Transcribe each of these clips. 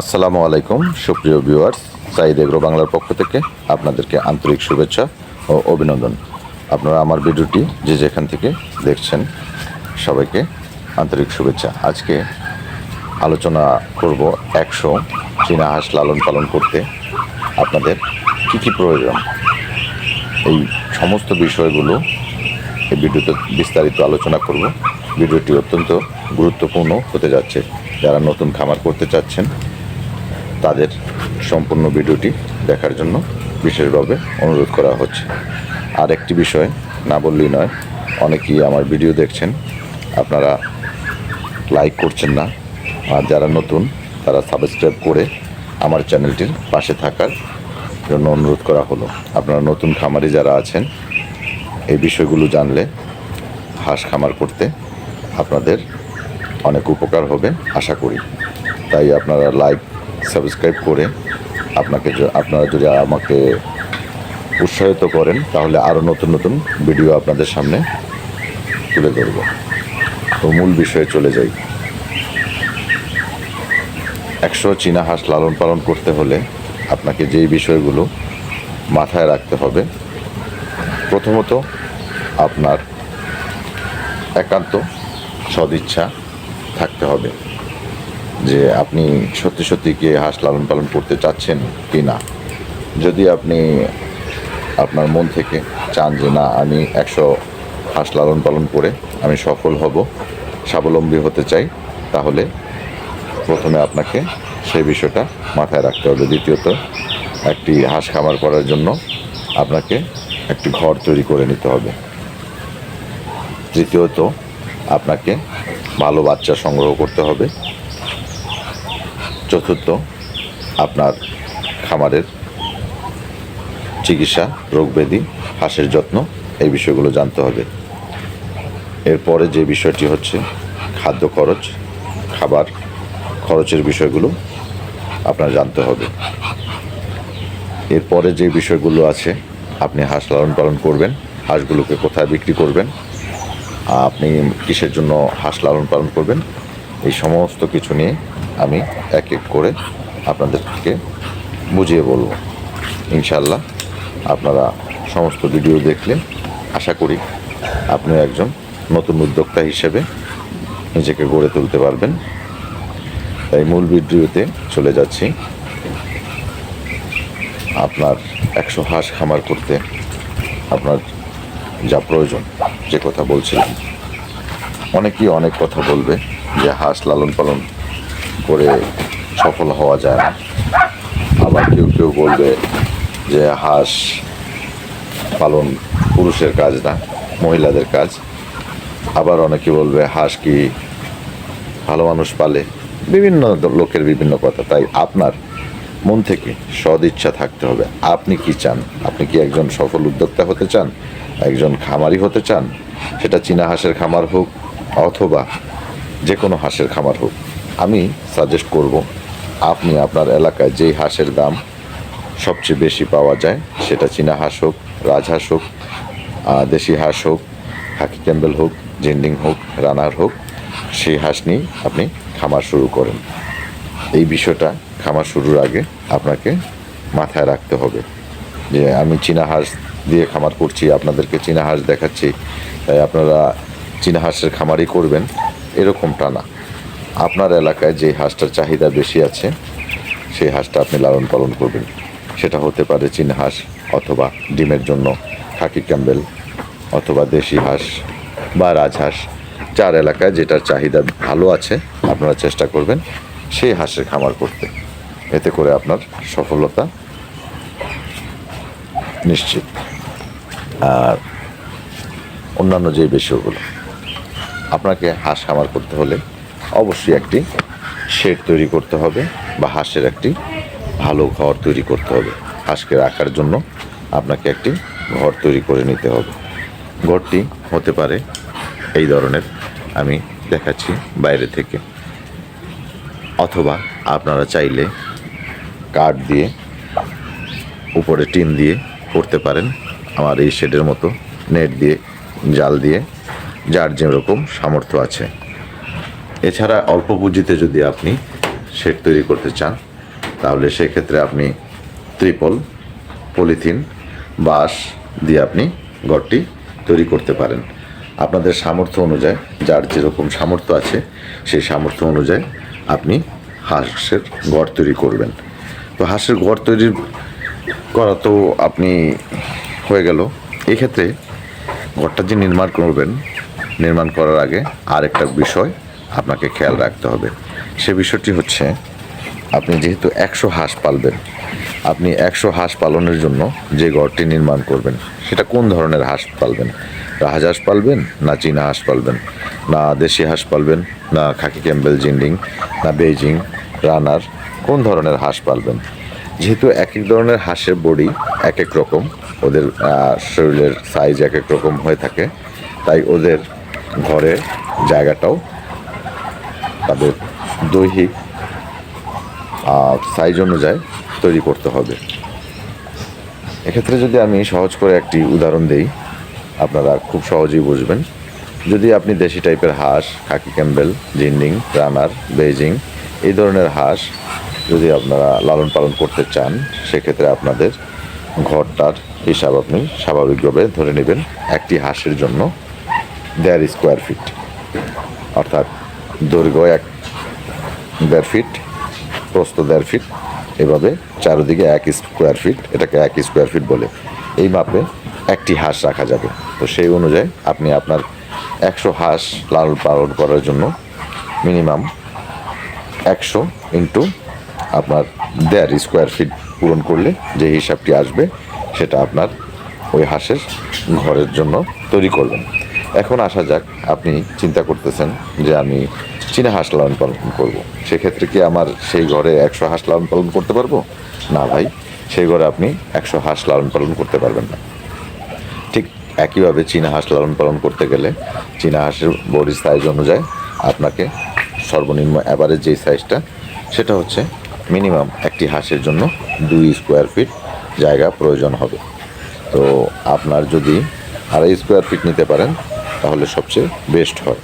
আসসালামু আলাইকুম, সুপ্রিয় ভিউয়ার্স। সাইদ এগ্রো বাংলার পক্ষ থেকে আপনাদেরকে আন্তরিক শুভেচ্ছা ও অভিনন্দন। আপনারা আমার ভিডিওটি যে যেখান থেকে দেখছেন সবাইকে আন্তরিক শুভেচ্ছা। আজকে আলোচনা করব একশো চীনা হাঁস লালন পালন করতে আপনাদের কী কী প্রয়োজন। এই সমস্ত বিষয়গুলো এই ভিডিওতে বিস্তারিত আলোচনা করব। ভিডিওটি অত্যন্ত গুরুত্বপূর্ণ হতে যাচ্ছে। যারা নতুন খামার করতে চাচ্ছেন তাদের সম্পূর্ণ ভিডিওটি দেখার জন্য বিশেষভাবে অনুরোধ করা হচ্ছে। আর একটি বিষয় না বললেই নয়, অনেকেই আমার ভিডিও দেখছেন, আপনারা লাইক করছেন না, আর যারা নতুন, তারা সাবস্ক্রাইব করে আমার চ্যানেলটির পাশে থাকার জন্য অনুরোধ করা হলো। আপনারা নতুন খামারি যারা আছেন, এই বিষয়গুলো জানলে, হাঁস খামার করতে আপনাদের অনেক উপকার হবে, আশা করি। তাই আপনারা লাইক সাবস্ক্রাইব করে আপনাকে আপনারা যদি আমাকে উৎসাহিত করেন, তাহলে আরও নতুন নতুন ভিডিও আপনাদের সামনে তুলে ধরব। তো মূল বিষয়ে চলে যাই। একশো চীনা হাঁস লালন পালন করতে হলে আপনাকে যেই বিষয়গুলো মাথায় রাখতে হবে, প্রথমত আপনার একান্ত সদিচ্ছা থাকতে হবে। যে আপনি সত্যি সত্যি কি হাঁস লালন পালন করতে চাচ্ছেন কি না? যদি আপনি আপনার মন থেকে চান যে না, আমি একশো হাঁস লালন পালন করে আমি সফল হব, স্বাবলম্বী হতে চাই, তাহলে প্রথমে আপনাকে সেই বিষয়টা মাথায় রাখতে হবে। দ্বিতীয়ত, একটি হাঁস খামার করার জন্য আপনাকে একটি ঘর তৈরি করে নিতে হবে। তৃতীয়ত, আপনাকে ভালো বাচ্চা সংগ্রহ করতে হবে। চতুর্থ আপনার খামারের চিকিৎসা রোগব্যাধি হাঁসের যত্ন, এই বিষয়গুলো জানতে হবে। এরপরে যে বিষয়টি হচ্ছে খাদ্য খরচ, খাবার খরচের বিষয়গুলো আপনার জানতে হবে। এরপরে যে বিষয়গুলো আছে, আপনি হাঁস লালন পালন করবেন, হাঁসগুলোকে কোথায় বিক্রি করবেন, আপনি কিসের জন্য হাঁস লালন পালন করবেন, এই সমস্ত কিছু নিয়ে আমি এক এক করে আপনাদেরকে বুঝিয়ে বলব। ইনশাল্লাহ আপনারা সমস্ত ভিডিও দেখলেন। আশা করি আপনি একজন নতুন উদ্যোক্তা হিসেবে নিজেকে গড়ে তুলতে পারবেন। তাই মূল ভিডিওতে চলে যাচ্ছি। আপনার একশো হাঁস খামার করতে আপনার যা প্রয়োজন, যে কথা বলছিলাম। অনেকেই অনেক কথা বলবে যে হাঁস লালন পালন করে সফল হওয়া যায় না। আবার কেউ কেউ বলবে যে, হাঁস পালন পুরুষের কাজ না, মহিলাদের কাজ। আবার অনেকে বলবে, হাঁস কি ভালো মানুষ পালে? বিভিন্ন লোকের বিভিন্ন কথা। তাই আপনার মন থেকে সদ ইচ্ছা থাকতে হবে। আপনি কি চান? আপনি কি একজন সফল উদ্যোক্তা হতে চান? একজন খামারি হতে চান? সেটা চীনা হাঁসের খামার হোক অথবা যে কোনো হাঁসের খামার হোক। আমি সাজেস্ট করব, আপনি আপনার এলাকায় যেই হাঁসের দাম সবচেয়ে বেশি পাওয়া যায়, সেটা চীনা হাঁস হোক রাজহাঁস হোক দেশি হাঁস হোক, হাকি ক্যাম্বেল হোক, জেন্ডিং হোক, রানার হোক, সেই হাঁস নিয়েই আপনি খামার শুরু করেন। এই বিষয়টা খামার শুরুর আগে আপনাকে মাথায় রাখতে হবে যে আমি চীনা হাঁস দিয়ে খামার করছি, আপনাদেরকে চীনা হাঁস দেখাচ্ছি, তাই আপনারা চীনা হাঁসের খামারই করবেন, এরকমটা না। আপনার এলাকায় যে হাঁসটার চাহিদা বেশি আছে, সেই হাঁসটা আপনি লালন পালন করবেন। সেটা হতে পারে চীনা হাঁস অথবা ডিমের জন্য খাকি ক্যাম্বেল অথবা দেশি হাঁস বা রাজহাঁস চার এলাকায় যেটার চাহিদা ভালো আছে, আপনারা চেষ্টা করবেন সেই হাঁসের খামার করতে। এতে করে আপনার সফলতা নিশ্চিত। আর অন্যান্য যে বিষয়গুলো, আপনাকে হাঁস খামার করতে হলে অবশ্যই একটি শেড তৈরি করতে হবে বা হাঁসের একটি ভালো ঘর তৈরি করতে হবে। হাঁসকে রাখার জন্য আপনাকে একটি ঘর তৈরি করে নিতে হবে। ঘরটি হতে পারে এই ধরনের, আমি দেখাচ্ছি বাইরে থেকে। অথবা আপনারা চাইলে কাঠ দিয়ে, উপরে টিন দিয়ে করতে পারেন। আমার এই শেডের মতো নেট দিয়ে, জাল দিয়ে, যার যেরকম সামর্থ্য আছে। এছাড়া অল্প পুঁজিতে যদি আপনি শেড তৈরি করতে চান, তাহলে সেক্ষেত্রে আপনি ত্রিপল, পলিথিন, বাঁশ দিয়ে আপনি ঘরটি তৈরি করতে পারেন। আপনাদের সামর্থ্য অনুযায়ী, যার যেরকম সামর্থ্য আছে, সেই সামর্থ্য অনুযায়ী আপনি হাঁসের ঘর তৈরি করবেন। তো হাঁসের ঘর তৈরি করা তো আপনি হয়ে গেল। এক্ষেত্রে ঘরটা যে নির্মাণ করবেন, নির্মাণ করার আগে আরেকটা বিষয় আপনাকে খেয়াল রাখতে হবে। সে বিষয়টি হচ্ছে, আপনি যেহেতু একশো হাঁস পালবেন, আপনি একশো হাঁস পালনের জন্য যে ঘরটি নির্মাণ করবেন, সেটা কোন ধরনের হাঁস পালবেন? রাহাজ রাজহাঁস পালবেন না চীনা হাঁস পালবেন? না দেশি হাঁস পালবেন? না খাকি ক্যাম্বেল জিন্ডিং? না বেইজিং, রানার? কোন ধরনের হাঁস পালবেন? যেহেতু এক এক ধরনের হাঁসের বডি এক এক রকম, ওদের শরীরের সাইজ এক এক রকম হয়ে থাকে, তাই ওদের ঘরের জায়গাটাও তাদের দৈহিক সাইজ অনুযায়ী তৈরি করতে হবে। এক্ষেত্রে যদি আমি সহজ করে একটি উদাহরণ দেই, আপনারা খুব সহজেই বুঝবেন। যদি আপনি দেশি টাইপের হাঁস, খাকি ক্যাম্বেল, জিন্ডিং, রানার বেজিং এই ধরনের হাঁস যদি আপনারা লালন পালন করতে চান, সেক্ষেত্রে আপনাদের ঘরটার হিসাব আপনি স্বাভাবিকভাবে ধরে নেবেন একটি হাঁসের জন্য দেড় স্কোয়ার ফিট অর্থাৎ দৈর্ঘ্য এক দেড় ফিট, প্রস্থ দেড় ফিট, এভাবে চারিদিকে এক স্কোয়ার ফিট এটাকে এক স্কোয়ার ফিট বলে। এই মাপে একটি হাঁস রাখা যাবে। তো সেই অনুযায়ী আপনি আপনার একশো হাঁস লালন পালন করার জন্য মিনিমাম একশো ইন্টু আপনার দেড় স্কোয়ার ফিট পূরণ করলে যে হিসাবটি আসবে, সেটা আপনার ওই হাঁসের ঘরের জন্য তৈরি করবেন। এখন আসা যাক, আপনি চিন্তা করতেছেন যে আমি চীনা হাঁস লালন পালন করব। সেক্ষেত্রে কি আমার সেই ঘরে একশো হাঁস লালন পালন করতে পারব? না ভাই, সেই ঘরে আপনি একশো হাঁস লালন পালন করতে পারবেন না। ঠিক একইভাবে চীনা হাঁস লালন পালন করতে গেলে চীনা হাঁসের বডির সাইজ অনুযায়ী আপনাকে সর্বনিম্ন অ্যাভারেজ যেই সাইজটা সেটা হচ্ছে মিনিমাম একটি হাঁসের জন্য দুই স্কোয়ার ফিট জায়গা প্রয়োজন হবে। তো আপনার যদি আড়াই স্কোয়ার ফিট নিতে পারেন, তাহলে সবচেয়ে বেস্ট হয়।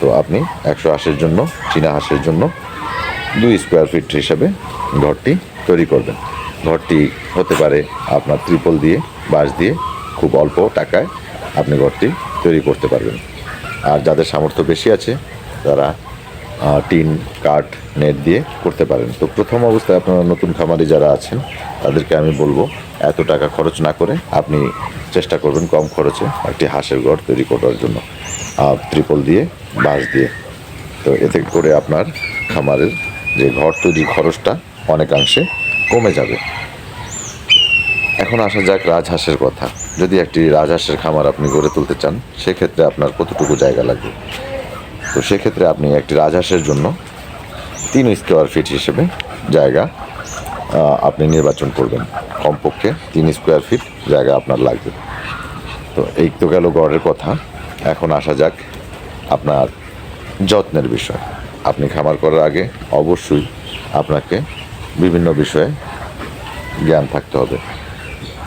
তো আপনি একশো হাঁসের জন্য, চীনা হাঁসের জন্য দুই স্কোয়ার ফিট হিসাবে ঘরটি তৈরি করবেন। ঘরটি হতে পারে আপনার ত্রিপল দিয়ে, বাঁশ দিয়ে, খুব অল্প টাকায় আপনি ঘরটি তৈরি করতে পারবেন। আর যাদের সামর্থ্য বেশি আছে, তারা টিন, কাঠ, নেট দিয়ে করতে পারেন। তো প্রথম অবস্থায় আপনারা নতুন খামারি যারা আছেন, তাদেরকে আমি বলব, এত টাকা খরচ না করে আপনি চেষ্টা করবেন কম খরচে একটি হাঁসের ঘর তৈরি করার জন্য। ত্রিপল দিয়ে, বাঁশ দিয়ে। তো এতে করে আপনার খামারের যে ঘর তৈরির খরচটা অনেকাংশে কমে যাবে। এখন আসা যাক রাজহাঁসের কথা। যদি একটি রাজহাঁসের খামার আপনি গড়ে তুলতে চান, সেক্ষেত্রে আপনার কতটুকু জায়গা লাগবে? তো সেক্ষেত্রে আপনি একটি রাজহাঁসের জন্য তিন স্কোয়ার ফিট হিসেবে জায়গা আপনি নির্বাচন করবেন। কমপক্ষে তিন স্কোয়ার ফিট জায়গা আপনার লাগবে। তো এই তো গেল গড়ের কথা। এখন আসা যাক আপনার যত্নের বিষয়। আপনি খামার করার আগে অবশ্যই আপনাকে বিভিন্ন বিষয়ে জ্ঞান থাকতে হবে।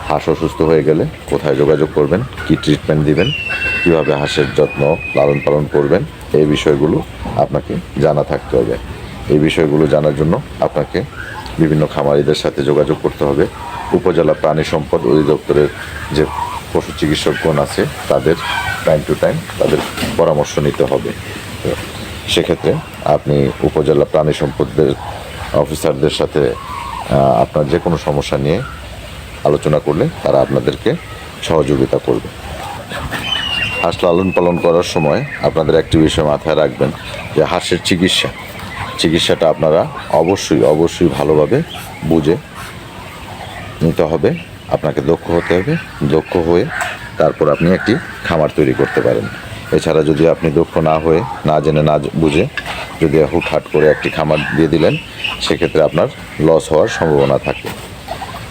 হাঁস অসুস্থ হয়ে গেলে কোথায় যোগাযোগ করবেন, কি ট্রিটমেন্ট দিবেন কীভাবে হাঁসের যত্ন লালন পালন করবেন, এই বিষয়গুলো আপনাকে জানা থাকতে হবে। এই বিষয়গুলো জানার জন্য আপনাকে বিভিন্ন খামারিদের সাথে যোগাযোগ করতে হবে। উপজেলা প্রাণী সম্পদ অধিদপ্তরের যে পশু চিকিৎসকগণ আছে, তাদের টাইম টু টাইম তাদের পরামর্শ নিতে হবে। সেক্ষেত্রে আপনি উপজেলা প্রাণী সম্পদের অফিসারদের সাথে আপনার যে কোনো সমস্যা নিয়ে আলোচনা করলে তারা আপনাদেরকে সহযোগিতা করবে। হাঁস লালন পালন করার সময় আপনাদের একটি বিষয় মাথায় রাখবেন যে হাঁসের চিকিৎসা, চিকিৎসাটা আপনারা অবশ্যই অবশ্যই ভালোভাবে বুঝে নিতে হবে, আপনাকে দক্ষ হতে হবে, দক্ষ হয়ে তারপর আপনি একটি খামার তৈরি করতে পারেন। এছাড়া যদি আপনি দক্ষ না হয়ে, না জেনে, না বুঝে যদি হুটহাট করে একটি খামার দিয়ে দিলেন, সেক্ষেত্রে আপনার লস হওয়ার সম্ভাবনা থাকে।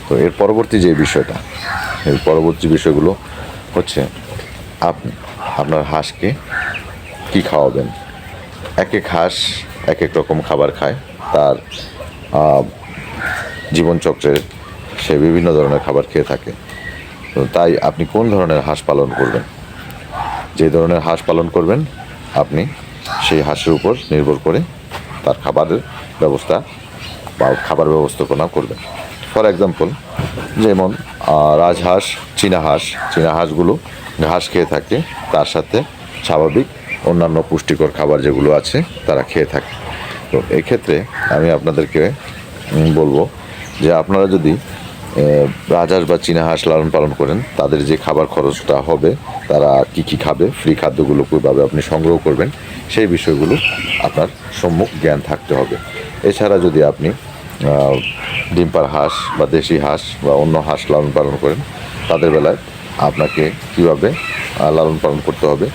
তো এর পরবর্তী যে বিষয়টা, এর পরবর্তী বিষয়গুলো হচ্ছে আপনার হাঁসকে কি খাওয়াবেন? এক এক হাঁস এক এক রকম খাবার খায়। তার জীবনচক্রে সে বিভিন্ন ধরনের খাবার খেয়ে থাকে। তো তাই আপনি কোন ধরনের হাঁস পালন করবেন? যে ধরনের হাঁস পালন করবেন, আপনি সেই হাঁসের উপর নির্ভর করে তার খাবারের ব্যবস্থা বা খাবার ব্যবস্থাপনা করবেন। ফর এক্সাম্পল, যেমন রাজহাঁস, চীনা হাঁস, চীনা হাঁসগুলো ঘাস খেয়ে থাকে, তার সাথে স্বাভাবিক অন্যান্য পুষ্টিকর খাবার যেগুলো আছে, তারা খেয়ে থাকে। তো এক্ষেত্রে আমি আপনাদেরকে বলব যে আপনারা যদি রাজহাঁস বা চীনা হাঁস লালন পালন করেন, তাদের যে খাবার খরচটা হবে, তারা কি কি খাবে ফ্রি খাদ্যগুলো কীভাবে আপনি সংগ্রহ করবেন, সেই বিষয়গুলো আপনার সম্মুখ জ্ঞান থাকতে হবে। এছাড়া যদি আপনি ডিম্পার হাঁস বা দেশি হাঁস বা অন্য হাঁস লালন পালন করেন, তাদের বেলায় আপনাকে কীভাবে লালন পালন করতে হবে,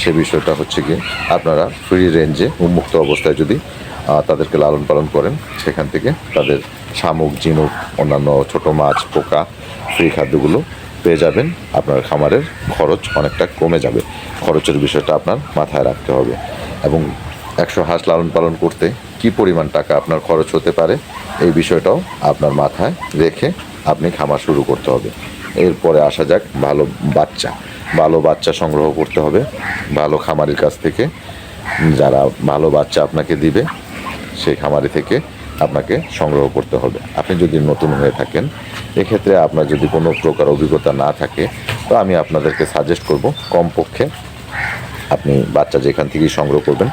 সে বিষয়টা হচ্ছে কি আপনারা ফ্রি রেঞ্জে উন্মুক্ত অবস্থায় যদি তাদেরকে লালন পালন করেন, সেখান থেকে তাদের শামুক, ঝিনুক, অন্যান্য ছোট মাছ, পোকা ফ্রি খাদ্যগুলো পেয়ে যাবেন। আপনার খামারের খরচ অনেকটা কমে যাবে। খরচের বিষয়টা আপনার মাথায় রাখতে হবে। এবং একশো হাঁস লালন পালন করতে কি পরিমাণ টাকা আপনার খরচ হতে পারে, এই বিষয়টাও আপনার মাথায় রেখে আপনি খামার শুরু করতে হবে। এরপরে আসা যাক, ভালো বাচ্চা ভালো বাচ্চা সংগ্রহ করতে হবে, ভালো খামারির কাছ থেকে। যারা ভালো বাচ্চা আপনাকে দিবে, সেই খামারি থেকে আপনাকে সংগ্রহ করতে হবে। আপনি যদি নতুন হয়ে থাকেন, এক্ষেত্রে আপনার যদি কোনো প্রকার অভিজ্ঞতা না থাকে, তো আমি আপনাদেরকে সাজেস্ট করব, কমপক্ষে আপনি বাচ্চা যেখান থেকেই সংগ্রহ করবেন,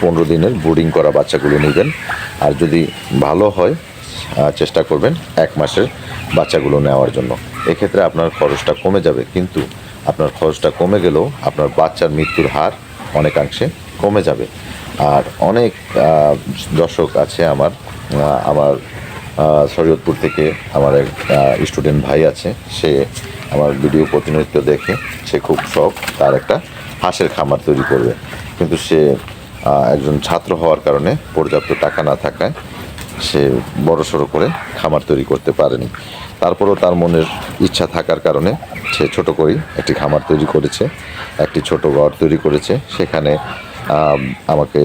পনেরো দিনের বোর্ডিং করা বাচ্চাগুলো নেবেন। আর যদি ভালো হয় চেষ্টা করবেন এক মাসের বাচ্চাগুলো নেওয়ার জন্য। এক্ষেত্রে আপনার খরচটা কমে যাবে, কিন্তু আপনার খরচটা কমে গেলেও আপনার বাচ্চার মৃত্যুর হার অনেকাংশে কমে যাবে। আর অনেক দর্শক আছে আমার আমার শরীয়তপুর থেকে আমার এক স্টুডেন্ট ভাই আছে, সে আমার ভিডিও প্রতিনিধিত্ব দেখে, সে খুব শখ, তার একটা হাঁসের খামার তৈরি করবে। কিন্তু সে একজন ছাত্র হওয়ার কারণে পর্যাপ্ত টাকা না থাকায় সে বড় সড়ো করে খামার তৈরি করতে পারেনি। তারপরও তার মনের ইচ্ছা থাকার কারণে সে ছোট করেই একটি খামার তৈরি করেছে, একটি ছোট ঘর তৈরি করেছে। সেখানে আমাকে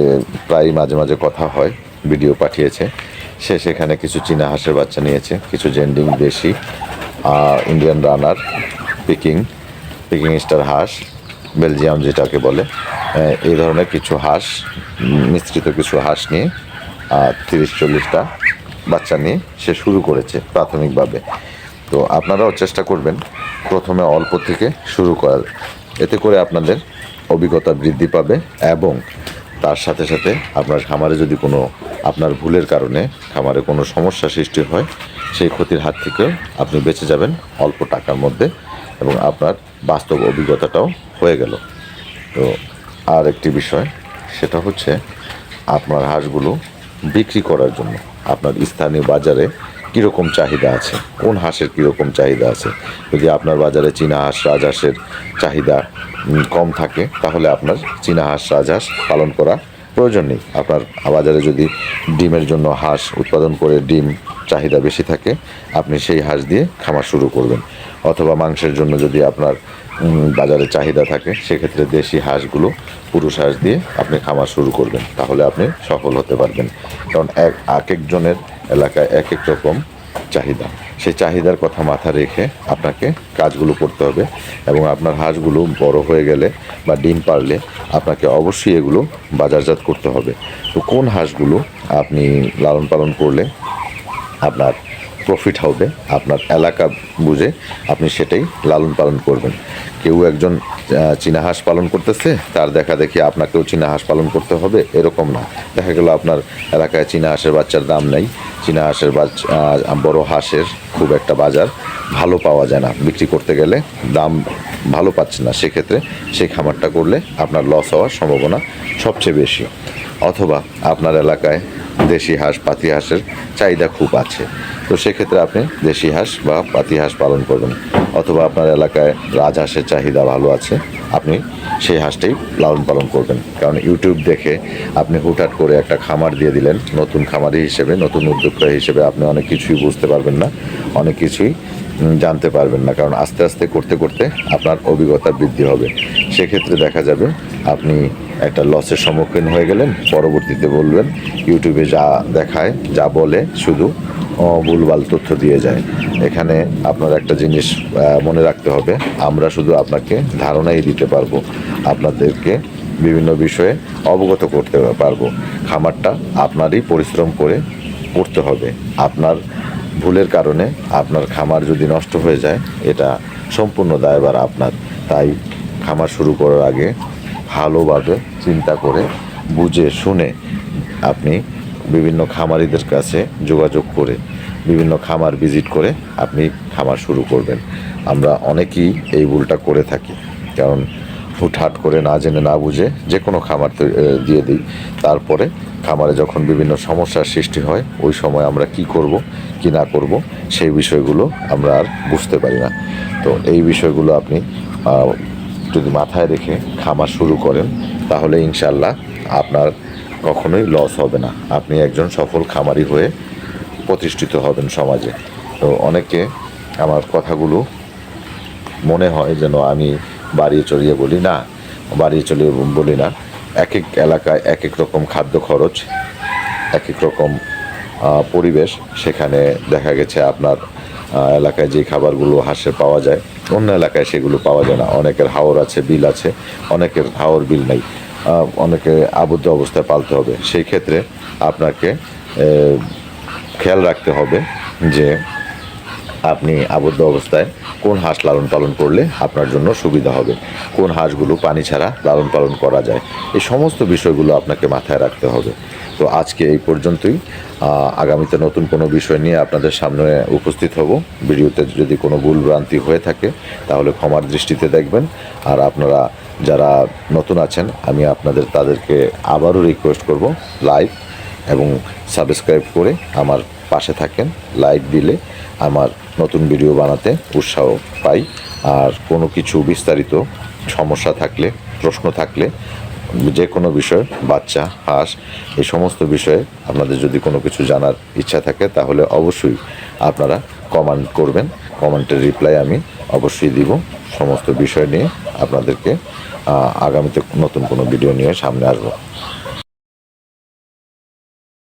প্রায় মাঝে মাঝে কথা হয়, ভিডিও পাঠিয়েছে। সে সেখানে কিছু চীনা হাঁসের বাচ্চা নিয়েছে, কিছু জেন্ডিং দেশি Indian runner, Peking Peking star হাঁস, বেলজিয়াম যেটাকে বলে। এই ধরনের কিছু হাঁস, মিশ্রিত কিছু হাঁস নিয়ে তিরিশ চল্লিশটা বাচ্চা নিয়ে সে শুরু করেছে প্রাথমিকভাবে। তো আপনারাও চেষ্টা করবেন প্রথমে অল্প থেকে শুরু করার। এতে করে আপনাদের অভিজ্ঞতা বৃদ্ধি পাবে এবং তার সাথে সাথে আপনার খামারে যদি কোনো আপনার ভুলের কারণে খামারে কোনো সমস্যা সৃষ্টি হয়, সেই ক্ষতির হাত থেকেও আপনি বেঁচে যাবেন অল্প টাকার মধ্যে এবং আপনার বাস্তব অভিজ্ঞতাটাও হয়ে গেল। তো আর একটি বিষয়, সেটা হচ্ছে আপনার হাঁসগুলো বিক্রি করার জন্য, আপনার স্থানীয় বাজারে কীরকম চাহিদা আছে? কোন হাঁসের কীরকম চাহিদা আছে? যদি আপনার বাজারে চীনা হাঁস রাজহাঁসের চাহিদা কম থাকে, তাহলে আপনার চীনা হাঁস রাজহাঁস পালন করা প্রয়োজন নেই। আপনার বাজারে যদি ডিমের জন্য হাঁস উৎপাদন করে ডিম চাহিদা বেশি থাকে, আপনি সেই হাঁস দিয়ে খামার শুরু করবেন। অথবা মাংসের জন্য যদি আপনার বাজারে চাহিদা থাকে, সেক্ষেত্রে দেশি হাঁসগুলো পুরুষ হাঁস দিয়ে আপনি খামার শুরু করবেন। তাহলে আপনি সফল হতে পারবেন। কারণ এক এক একজনের এলাকায় এক এক রকম চাহিদা। সেই চাহিদার কথা মাথা রেখে আপনাকে কাজগুলো করতে হবে এবং আপনার হাঁসগুলো বড় হয়ে গেলে বা ডিম পারলে আপনাকে অবশ্যই এগুলো বাজারজাত করতে হবে। তো কোন হাঁসগুলো আপনি লালন পালন করলে আপনার প্রফিট হবে, আপনার এলাকা বুঝে আপনি সেটাই লালন পালন করবেন। কেউ একজন চীনা হাঁস পালন করতেছে, তার দেখা দেখি আপনাকেও চীনা হাঁস পালন করতে হবে, এরকম না। দেখা গেল আপনার এলাকায় চীনা হাঁসের বাচ্চার দাম নেই। চীনা হাঁসের বাচ্চা বড় হাঁসের খুব একটা বাজার ভালো পাওয়া যায় না। বিক্রি করতে গেলে দাম ভালো পাচ্ছে না। সেক্ষেত্রে সেই খামারটা করলে আপনার লস হওয়ার সম্ভাবনা সবচেয়ে বেশি। অথবা আপনার এলাকায় দেশি হাঁস, পাতি হাঁসের চাহিদা খুব আছে। তো সেক্ষেত্রে আপনি দেশি হাঁস বা পাতি হাঁস পালন করবেন। অথবা আপনার এলাকায় রাজহাঁসের চাহিদা ভালো আছে, আপনি সেই হাঁসটাই লালন পালন করবেন। কারণ ইউটিউব দেখে আপনি হুটহাট করে একটা খামার দিয়ে দিলেন, নতুন খামারি হিসেবে, নতুন উদ্যোক্তা হিসেবে আপনি অনেক কিছুই বুঝতে পারবেন না, অনেক কিছুই জানতে পারবেন না। কারণ আস্তে আস্তে করতে করতে আপনার অভিজ্ঞতা বৃদ্ধি হবে। সেক্ষেত্রে দেখা যাবে আপনি একটা লসের সম্মুখীন হয়ে গেলেন, পরবর্তীতে বলবেন ইউটিউবে যা দেখায়, যা বলে, শুধু ভুলভাল তথ্য দিয়ে যায়। এখানে আপনার একটা জিনিস মনে রাখতে হবে, আমরা শুধু আপনাকে ধারণাই দিতে পারব, আপনাদেরকে বিভিন্ন বিষয়ে অবগত করতে পারব। খামারটা আপনারই পরিশ্রম করে করতে হবে। আপনার ভুলের কারণে আপনার খামার যদি নষ্ট হয়ে যায়, এটা সম্পূর্ণ দায়বার আপনার। তাই খামার শুরু করার আগে ভালোভাবে চিন্তা করে বুঝে শুনে আপনি বিভিন্ন খামারিদের কাছে যোগাযোগ করে, বিভিন্ন খামার ভিজিট করে আপনি খামার শুরু করবেন। আমরা অনেকেই এই ভুলটা করে থাকি, কারণ হুটহাট করে না জেনে না বুঝে যে কোনো খামার দিয়ে দিই। তারপরে খামারে যখন বিভিন্ন সমস্যার সৃষ্টি হয়, ওই সময় আমরা কি করব, কি না করব, সেই বিষয়গুলো আমরা আর বুঝতে পারি না। তো এই বিষয়গুলো আপনি যদি মাথায় রেখে খামার শুরু করেন, তাহলে ইনশাল্লাহ আপনার কখনোই লস হবে না। আপনি একজন সফল খামারি হয়ে প্রতিষ্ঠিত হবেন সমাজে। তো অনেকে আমার কথাগুলো মনে হয় যেন আমি বাড়িয়ে চড়িয়ে বলি না, বাড়িয়ে চড়িয়ে বলি না। এক এক এলাকায় এক এক রকম খাদ্য খরচ এক এক রকম পরিবেশ সেখানে দেখা গেছে আপনার এলাকায় যে খাবারগুলো হাঁসের পাওয়া যায় অন্য এলাকায় সেগুলো পাওয়া যায় না। অনেকের হাওর আছে, বিল আছে, অনেকের হাওর বিল নেই। অনেকে আবদ্ধ অবস্থায় পালতে হবে। সেই ক্ষেত্রে আপনাকে খেয়াল রাখতে হবে যে আপনি আবদ্ধ অবস্থায় কোন হাঁস লালন পালন করলে আপনার জন্য সুবিধা হবে? কোন হাঁসগুলো পানি ছাড়া লালন পালন করা যায়? এই সমস্ত বিষয়গুলো আপনাকে মাথায় রাখতে হবে। তো আজকে এই পর্যন্তই। আগামীতে নতুন কোনো বিষয় নিয়ে আপনাদের সামনে উপস্থিত হব। ভিডিওতে যদি কোনো ভুল ভ্রান্তি হয়ে থাকে, তাহলে ক্ষমার দৃষ্টিতে দেখবেন। আর আপনারা যারা নতুন আছেন, আমি আপনাদের, তাদেরকে আবারও রিকোয়েস্ট করব লাইভ এবং সাবস্ক্রাইব করে আমার পাশে থাকেন, লাইক দিলে আমার নতুন ভিডিও বানাতে উৎসাহ পাই। আর কোনো কিছু বিস্তারিত সমস্যা থাকলে, প্রশ্ন থাকলে যে কোনো বিষয়, বাচ্চা, হাঁস, এই সমস্ত বিষয়ে আপনাদের যদি কোনো কিছু জানার ইচ্ছা থাকে, তাহলে অবশ্যই আপনারা কমেন্ট করবেন। কমেন্টের রিপ্লাই আমি অবশ্যই দিব। সমস্ত বিষয় নিয়ে আপনাদেরকে আগামীতে নতুন কোনো ভিডিও নিয়ে সামনে আসব।